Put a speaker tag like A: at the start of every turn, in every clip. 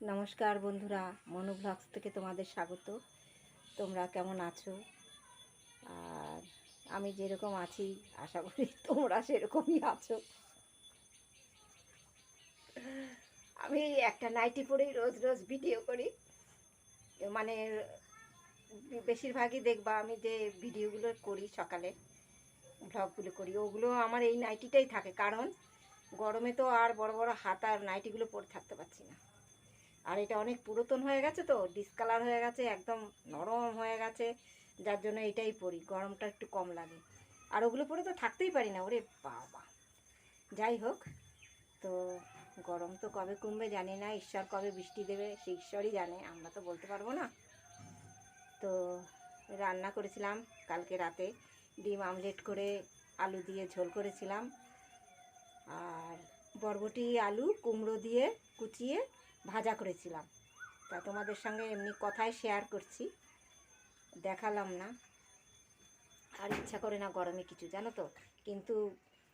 A: নমস্কার বন্ধুরা, মনু ব্লগস থেকে তোমাদের স্বাগত। তোমরা কেমন আছো? আর আমি যেরকম আছি, আশা করি তোমরা সেরকমই আছো। আমি একটা নাইটি পরেই রোজ রোজ ভিডিও করি। মানে বেশিরভাগই দেখবা আমি যে ভিডিওগুলো করি সকালে ব্লগগুলো করি, ওগুলো আমার এই নাইটিটাই থাকে। কারণ গরমে তো আর বড় বড় হাত আর নাইটিগুলো পরে থাকতে পারছি না। আর এটা অনেক পুরাতন হয়ে গেছে তো ডিসকালার হয়ে গেছে, একদম নরম হয়ে গেছে, যার জন্য এটাই পরি, গরমটা একটু কম লাগে। আর ওগুলো পরে তো থাকতেই পারি না, ওরে বাবা। যাই হোক, তো গরম তো কবে কমবে জানি না, ঈশ্বর কবে বৃষ্টি দেবে সে ঈশ্বরই জানে, আমরা তো বলতে পারব না। তো রান্না করেছিলাম কালকে রাতে, ডিম আমলেট করে আলু দিয়ে ঝোল করেছিলাম। আর বরবটি, আলু, কুমড়ো দিয়ে কুচিয়ে ভাজা করেছিলাম। তা তোমাদের সঙ্গে এমনি কথায় শেয়ার করছি। দেখালাম না। আর ইচ্ছা করে না গরমে কিছু, জানো তো? কিন্তু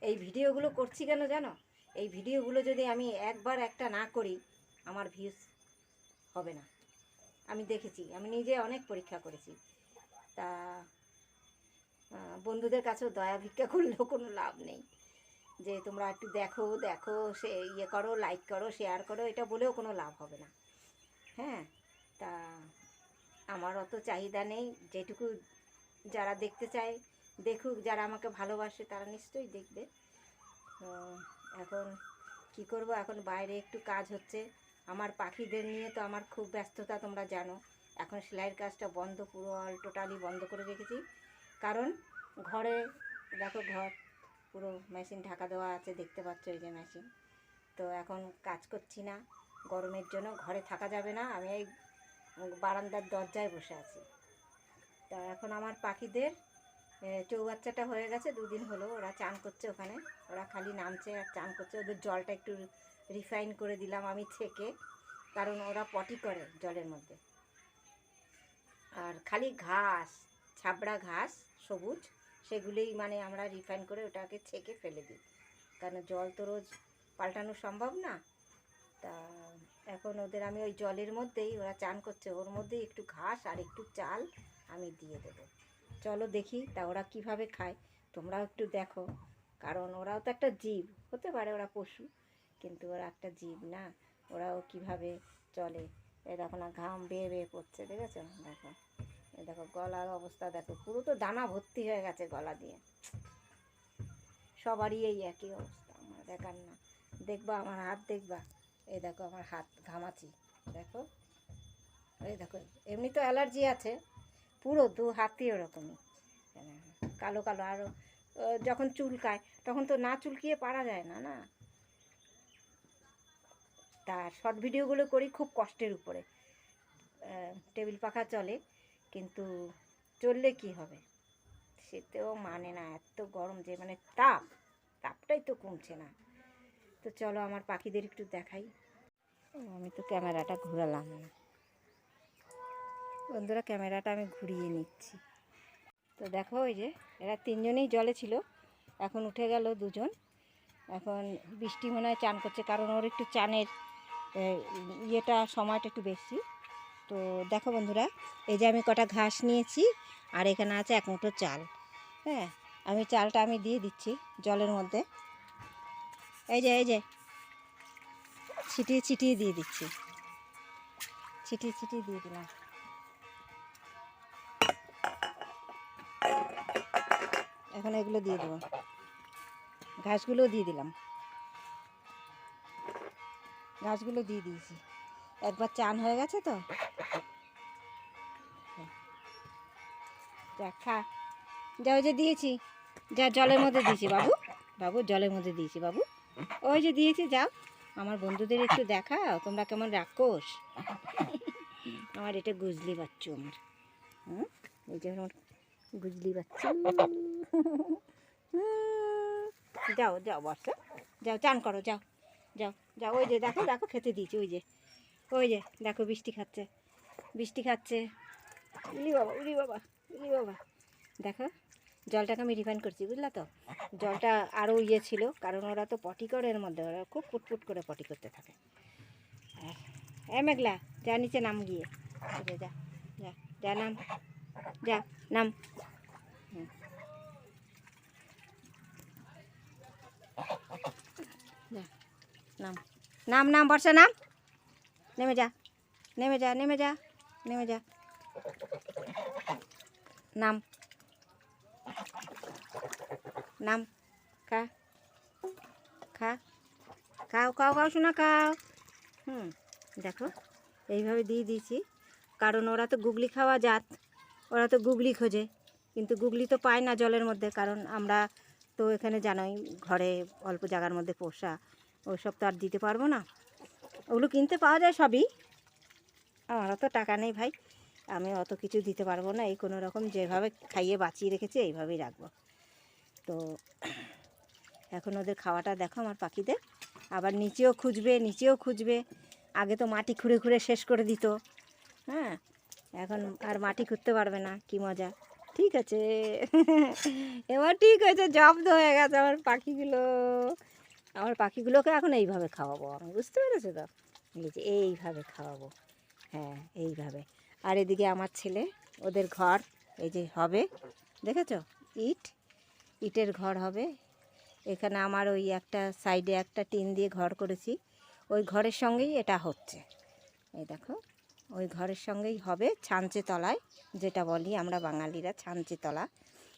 A: এই ভিডিওগুলো করছি কেন জানো? এই ভিডিওগুলো যদি আমি একবার একটা না করি, আমার ভিউজ হবে না। আমি দেখেছি, আমি নিজে অনেক পরীক্ষা করেছি। তা বন্ধুদের কাছেও দয়া ভিক্ষা করলেও কোনো লাভ নেই। যে তোমরা একটু দেখো দেখো, সে ইয়ে করো লাইক করো শেয়ার করো, এটা বলেও কোনো লাভ হবে না। হ্যাঁ তা আমার অত চাহিদা নেই, যেটুকু যারা দেখতে চায়, দেখুক, যারা আমাকে ভালোবাসে তারা নিশ্চয়ই দেখবে। তো এখন কি করব, এখন বাইরে একটু কাজ হচ্ছে। আমার পাখিদের নিয়ে তো আমার খুব ব্যস্ততা, তোমরা জানো। এখন সেলাইয়ের কাজটা বন্ধ পুরো অল টোটালি বন্ধ করে রেখেছি। কারণ ঘরে, দেখো ঘর পুরো মেশিন ঢাকা দেওয়া আছে, দেখতে পাচ্ছ এই যে মেশিন তো এখন কাজ করছি না, গরমের জন্য ঘরে থাকা যাবে না, আমি এই বারান্দার দরজায় বসে আছি। তা এখন আমার পাখিদের চৌবাচ্চাটা হয়ে গেছে, দুদিন হলো, ওরা চান করছে ওখানে, ওরা খালি নামছে আর চান করছে, ওদের জলটা একটু রিফাইন করে দিলাম আমি ছেঁকে কারণ ওরা পটি করে জলের মধ্যে। আর খালি ঘাস, ছাবড়া ঘাস, সবুজ সেগুলোই মানে আমরা রিফাইন করে ওটাকে ছেঁকে ফেলে দিই। কারণ জল তো রোজ পাল্টানো সম্ভব না। তা এখন ওদের আমি ওই জলের মধ্যেই ওরা চান করছে, ওর মধ্যেই একটু ঘাস আর একটু চাল আমি দিয়ে দেবো। চলো দেখি তা ওরা কীভাবে খায়, তোমরাও একটু দেখো। কারণ ওরাও তো একটা জীব, হতে পারে ওরা পশু, কিন্তু ওরা একটা জীব না। ওরাও কীভাবে চলে? এই দেখো না, ঘাম বেয়ে বেয়ে পড়ছে, দেখেছ? দেখো। দেখো, গলার অবস্থা দেখো, পুরো তো দানা ভর্তি হয়ে গেছে গলা দিয়ে। সবারই এই একই অবস্থা, আমার দেখার না। দেখবা, আমার হাত দেখবা। এই দেখো, আমার হাত ঘামাচি দেখো, এই দেখো, এমনি তো অ্যালার্জি আছে, পুরো দু হাতই ওরকমই। কালো কালো আরও যখন চুলকায়, তখন তো না চুলকিয়ে পারা যায় না না? তা, শর্ট ভিডিওগুলো করি খুব কষ্টের উপরে। টেবিল পাখা চলে। কিন্তু চললে কি হবে? সেতেও মানে না, এত গরম যে মানে তাপ, তাপটাই তো কমছে না। তো চলো আমার পাখিদের একটু দেখাই। আমি তো ক্যামেরাটা ঘোরালাম না। বন্ধুরা, ক্যামেরাটা আমি ঘুরিয়ে নিচ্ছি। তো দেখো, ওই যে, এরা তিনজনেই জলে ছিল। এখন উঠে গেল দুজন। এখন বৃষ্টি মনে হয় চান করছে, কারণ ওর একটু চানের ইয়েটা সময়টা একটু বেশি। তো দেখো বন্ধুরা, এই যে আমি কটা ঘাস নিয়েছি আর এখানে আছে এক মুঠো চাল। হ্যাঁ আমি চালটা আমি দিয়ে দিচ্ছি জলের মধ্যে। এই যে এই যে, ছিটিয়ে ছিটিয়ে দিয়ে দিচ্ছি। ছিটিয়ে ছিটিয়ে দিয়ে দিলাম। এখন এগুলো দিয়ে দেবো। ঘাসগুলো দিয়ে দিলাম। ঘাসগুলো দিয়ে দিয়েছি। একবার চান হয়ে গেছে তো? যা খা। যা, ওই যে দিয়েছি। যা, জলের মধ্যে দিয়েছি বাবু। বাবু, জলের মধ্যে দিয়েছি বাবু। ওই যে দিয়েছি, যাও। আমার বন্ধুদের একটু দেখাও, তোমরা কেমন রাক্ষস। আমার এটা গুজলি বাচ্চু আমার। হুম? এই যে আমার গুজলি বাচ্চু। যাও যাও বর্ষা যাও, চান করো, যাও। যাও যাও, ওই যে দেখো দেখো, খেতে দিয়েছি, ওই যে। ওই যে, দেখো বৃষ্টি খাচ্ছে। বৃষ্টি খাচ্ছে। উলি বাবা উলি বাবা উলি বাবা। দেখো, জলটাকে আমি রিফাইন করছি, বুঝলা তো? জলটা আরও ইয়ে ছিল, কারণ ওরা তো পটি করে এর মধ্যে, ওরা খুব ফুটফুট করে পটি করতে থাকে। এ মেঘলা, যা নিচে নাম গিয়ে। যা যা যা নাম যা, নাম। নাম। নাম নাম, বর্ষা, নাম। নেমে যা নেমে যা নেমে যা নেমে যা। নাম। নাম। খা। খা। খাও খাও খাও শোনা খাও। হুম, দেখো, এইভাবে দিয়ে দিয়েছি। কারণ ওরা তো গুগলি খাওয়া জাত, ওরা তো গুগলি খোঁজে। কিন্তু গুগলি তো পায় না জলের মধ্যে, কারণ আমরা তো এখানে জানোই, ঘরে অল্প জায়গার মধ্যে পোষা। ওসব তো আর দিতে পারব না। ওগুলো কিনতে পাওয়া যায় সবই। আমার অত টাকা নেই ভাই। আমি অত কিছু দিতে পারব না। এই কোনো রকম যেভাবে খাইয়ে বাঁচিয়ে রেখেছি, এইভাবেই রাখব। তো এখন ওদের খাওয়াটা দেখো আমার পাখিদের। আবার নিচেও খুঁজবে নিচেও খুঁজবে। আগে তো মাটি খুঁড়ে খুঁড়ে শেষ করে দিত। হ্যাঁ এখন আর মাটি খুঁড়তে পারবে না। কি মজা। ঠিক আছে। এবার ঠিক হয়েছে, জব্দ হয়ে গেছে আমার পাখিগুলো। আমার পাখিগুলোকে এখন এইভাবে খাওয়াবো আমি, বুঝতে পেরেছ তো? এই যে এইভাবে খাওয়াবো হ্যাঁ এইভাবে। আর এদিকে আমার ছেলে, ওদের ঘর, এই যে হবে, দেখেছ? ইট, ইটের ঘর হবে। এখানে আমার ওই একটা সাইডে একটা টিন দিয়ে ঘর করেছি। ওই ঘরের সঙ্গেই এটা হচ্ছে। এই দেখো, ওই ঘরের সঙ্গেই হবে ছাঞ্চে তলায়, যেটা বলি আমরা বাঙালিরা ছাঞ্চে তলা।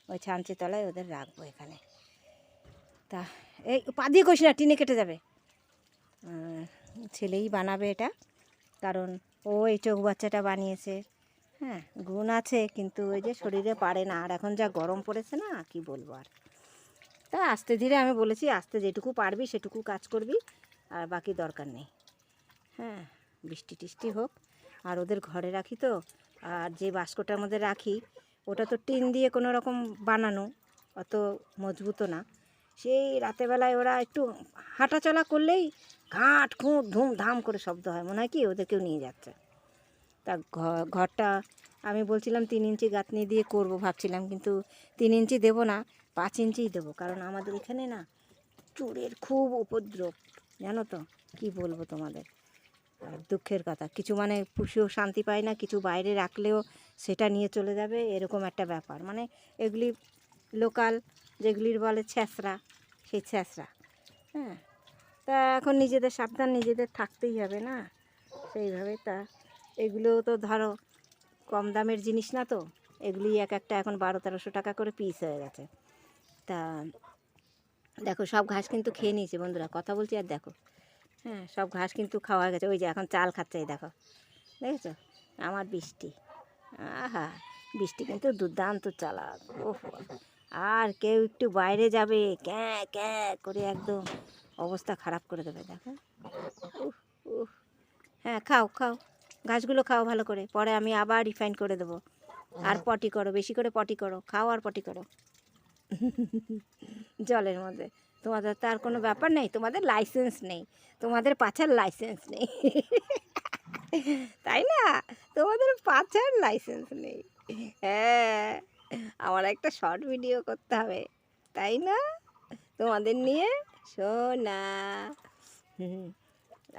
A: ওই ছাঞ্চে তলায় ওদের রাখব এখানে। তা, এই পা দিয়ে কইস না, টিনে কেটে যাবে। ছেলেই বানাবে এটা, কারণ ও এই চোখ বাচ্চাটা বানিয়েছে। হ্যাঁ গুণ আছে, কিন্তু ওই যে শরীরে পারে না, আর এখন যা গরম পড়েছে না, কি বলব আর। তা আস্তে ধীরে আমি বলেছি, আস্তে যেটুকু পারবি, সেটুকু কাজ করবি, আর বাকি দরকার নেই। হ্যাঁ বৃষ্টি টিষ্টি হোক, আর ওদের ঘরে রাখি তো, আর যে বাস্কটার মধ্যে রাখি, ওটা তো টিন দিয়ে কোনো রকম বানানো, অত মজবুতও না। সেই রাতেবেলায় ওরা একটু হাঁটাচলা করলেই ঘাট, খুঁট, ধুম, ধাম করে শব্দ হয়। মনে হয় কি ওদেরকেও নিয়ে যাচ্ছে। তা ঘরটা আমি বলছিলাম তিন ইঞ্চি গাঁথনি দিয়ে করব ভাবছিলাম, কিন্তু তিন ইঞ্চি দেবো না, পাঁচ ইঞ্চিই দেবো। কারণ আমাদের এখানে না চোরের খুব উপদ্রব, জানো তো? কি বলব তোমাদের? দুঃখের কথা, কিছু মানে পুষেও শান্তি পায় না, কিছু বাইরে রাখলেও সেটা নিয়ে চলে যাবে, এরকম একটা ব্যাপার। মানে এগুলি লোকাল যেগুলির বলে ছ্যাঁচড়া সেই ছ্যাঁচড়া হ্যাঁ? তা এখন নিজেদের সাবধান, নিজেদের থাকতেই হবে না? সেইভাবে তা, এগুলো তো ধরো কম দামের জিনিস না তো? এগুলি এক একটা এখন বারো তেরোশো টাকা করে পিস হয়ে গেছে। তা দেখো, সব ঘাস কিন্তু খেয়ে নিয়েছে বন্ধুরা, কথা বলছি আর দেখো। হ্যাঁ সব ঘাস কিন্তু খাওয়া গেছে। ওই যে এখন চাল খাচ্ছে, এই দেখো। দেখেছ? আমার বৃষ্টি। আহা, বৃষ্টি কিন্তু দুর্দান্ত চালাক ওহ আর কেউ একটু বাইরে যাবে ক্যাঁ ক্যাঁ করে একদম অবস্থা খারাপ করে দেবে দেখো। হ্যাঁ খাও খাও। ঘাসগুলো খাও ভালো করে। পরে আমি আবার রিফাইন করে দেবো। আর পটি করো বেশি করে পটি করো। খাও আর পটি করো। জলের মধ্যে। তোমাদের তার কোনো ব্যাপার নেই। তোমাদের লাইসেন্স নেই। তোমাদের পাছার লাইসেন্স নেই। তাই না? তোমাদের পাছার লাইসেন্স নেই। হ্যাঁ। আমার একটা শর্ট ভিডিও করতে হবে তাই না? তোমাদের নিয়ে শোনা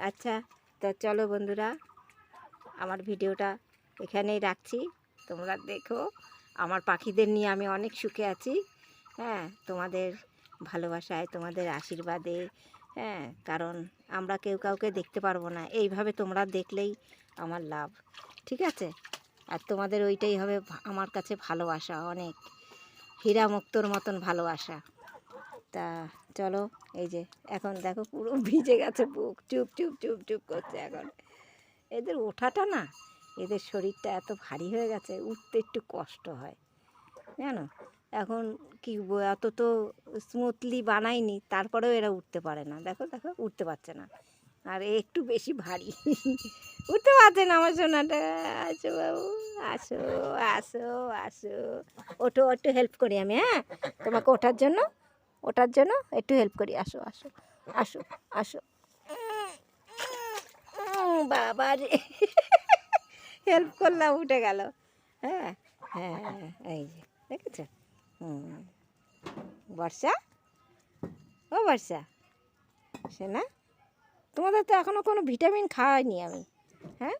A: আচ্ছা তো চলো বন্ধুরা আমার ভিডিওটা এখানেই রাখছি। তোমরা দেখো আমার পাখিদের নিয়ে আমি অনেক সুখে আছি। হ্যাঁ তোমাদের ভালোবাসায় তোমাদের আশীর্বাদে হ্যাঁ কারণ আমরা কেউ কাউকে দেখতে পারব না। এইভাবে তোমরা দেখলেই আমার লাভ ঠিক আছে? আর তোমাদের ওইটাই হবে আমার কাছে ভালোবাসা, অনেক হীরা মুক্তর মতন ভালোবাসা। তা চলো, এই যে এখন দেখো পুরো ভিজে গেছে বুক, চুপ চুপ চুপ চুপ করছে এখন। এদের ওঠাটা না, এদের শরীরটা এত ভারী হয়ে গেছে, উঠতে একটু কষ্ট হয়, জানো? এখন কি এত তো স্মুথলি বানাইনি তারপরেও এরা উঠতে পারে না। দেখো দেখো, উঠতে পারছে না। আর একটু বেশি ভারী। উঠতে পারছে না আমার সোনাটা? আসো বাবু আসো আসো আসো। ওঠো একটু হেল্প করি আমি হ্যাঁ? তোমাকে ওঠার জন্য ওঠার জন্য একটু হেল্প করি। আসো আসো আসো আসো। বাবা রে। হেল্প করলাম উঠে গেল। হ্যাঁ হ্যাঁ, এই যে দেখেছ? হুম। বর্ষা? ও বর্ষা সে না তোমাদের তো এখনও কোনো ভিটামিন খাওয়াইনি আমি হ্যাঁ?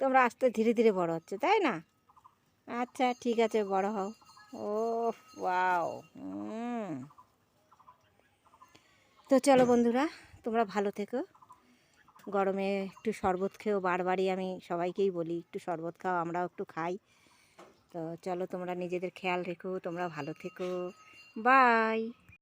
A: তোমরা আস্তে ধীরে ধীরে বড় হচ্ছে, তাই না? আচ্ছা ঠিক আছে, বড় হও। ও ওয়াও তো চলো বন্ধুরা, তোমরা ভালো থেকো। গরমে একটু শরবত খেয়েও বারবারই আমি সবাইকেই বলি, একটু শরবত খাও, আমরাও একটু খাই। তো চলো তোমরা নিজেদের খেয়াল রেখো, তোমরা ভালো থেকো। বাই।